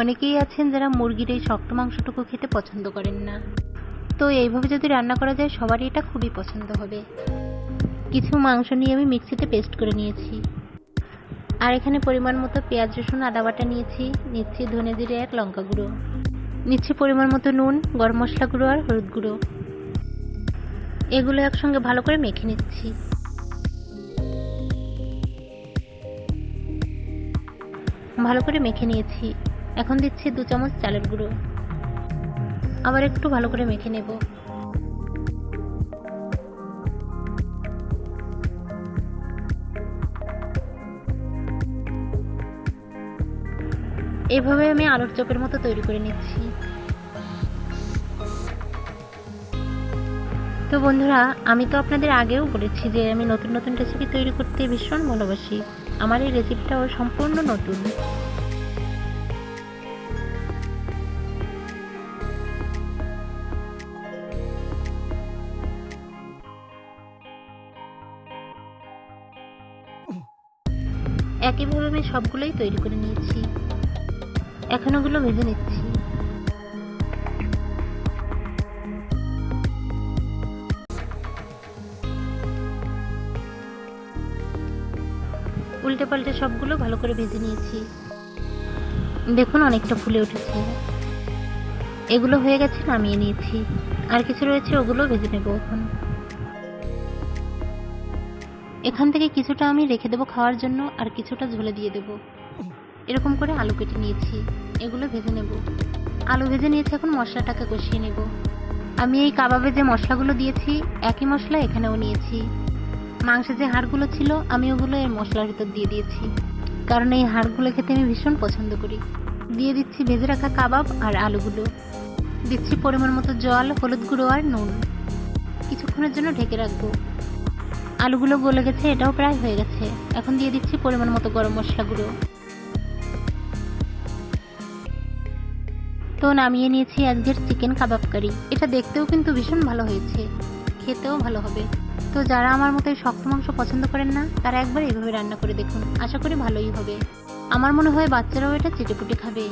অনেকেই আছেন যারা মুরগির এই শক্ত মাংসটুকু খেতে পছন্দ করেন না। তো এইভাবে যদি রান্না করা যায়, সবারই এটা খুবই পছন্দ হবে। কিছু মাংস নিয়ে আমি মিক্সিতে পেস্ট করে নিয়েছি। আর এখানে পরিমাণ মতো পেঁয়াজ, রসুন, আদা বাটা নিয়েছি। নিচ্ছি ধনে জিরে আর লঙ্কা গুঁড়ো। নিচ্ছি পরিমাণ মতো নুন, গরম মশলা গুঁড়ো আর হলুদ গুঁড়ো। এগুলো একসঙ্গে ভালো করে মেখে নিচ্ছি। ভালো করে মেখে নিয়েছি। এখন দিচ্ছি দু চামচ চালের গুঁড়ো। আবার একটু ভালো করে মেখে নেব। এভাবে আমি আলুর চপের মতো তৈরি করে নিচ্ছি। তো বন্ধুরা, আমি তো আপনাদের আগেও বলেছি যে আমি নতুন নতুন রেসিপি তৈরি করতে ভীষণ ভালোবাসি। আমার এই রেসিপিটাও সম্পূর্ণ নতুন। একইভাবে আমি সবগুলোই তৈরি করে নিয়েছি। এখন ওগুলো ভেজে নিচ্ছি। উল্টে পাল্টে সবগুলো ভালো করে ভেজে নিয়েছি। দেখুন অনেকটা ফুলে উঠেছে। এগুলো হয়ে গেছে নামিয়ে নিয়েছি। আর কিছু রয়েছে, ওগুলো ভেজে নেব এখন। এখান থেকে কিছুটা আমি রেখে দেবো খাওয়ার জন্য আর কিছুটা ঝোলে দিয়ে দেবো। এরকম করে আলু কেটে নিয়েছি, এগুলো ভেজে নেব। আলু ভেজে নিয়েছি এখন মশলাটাকে কষিয়ে নেব। আমি এই কাবাবে যে মশলাগুলো দিয়েছি, একই মশলা এখানেও নিয়েছি। মাংসের যে হাড়গুলো ছিল, আমি ওগুলো এর মশলার ভিতর দিয়ে দিয়েছি। কারণ এই হাড়গুলো খেতে আমি ভীষণ পছন্দ করি। দিয়ে দিচ্ছি ভেজে রাখা কাবাব আর আলুগুলো। দিচ্ছি পরিমাণ মতো জল, হলুদ গুঁড়ো আর নুন। কিছুক্ষণের জন্য ঢেকে রাখব। আলুগুলো গলে গেছে, এটাও প্রায় হয়ে গেছে। এখন দিয়ে দিচ্ছি পরিমাণ মতো গরম মশলা গুঁড়ো। তো নামিয়ে নিয়েছি আজকের চিকেন কাবাব কারি। এটা দেখতেও কিন্তু ভীষণ ভালো হয়েছে। খেতেও ভালো হবে। তো যারা আমার মতো শক্ত মাংস পছন্দ করেন না, তারা একবার এইভাবে রান্না করে দেখুন। আশা করি ভালোই হবে। আমার মনে হয় বাচ্চারাও এটা চেটেপুটে খাবে।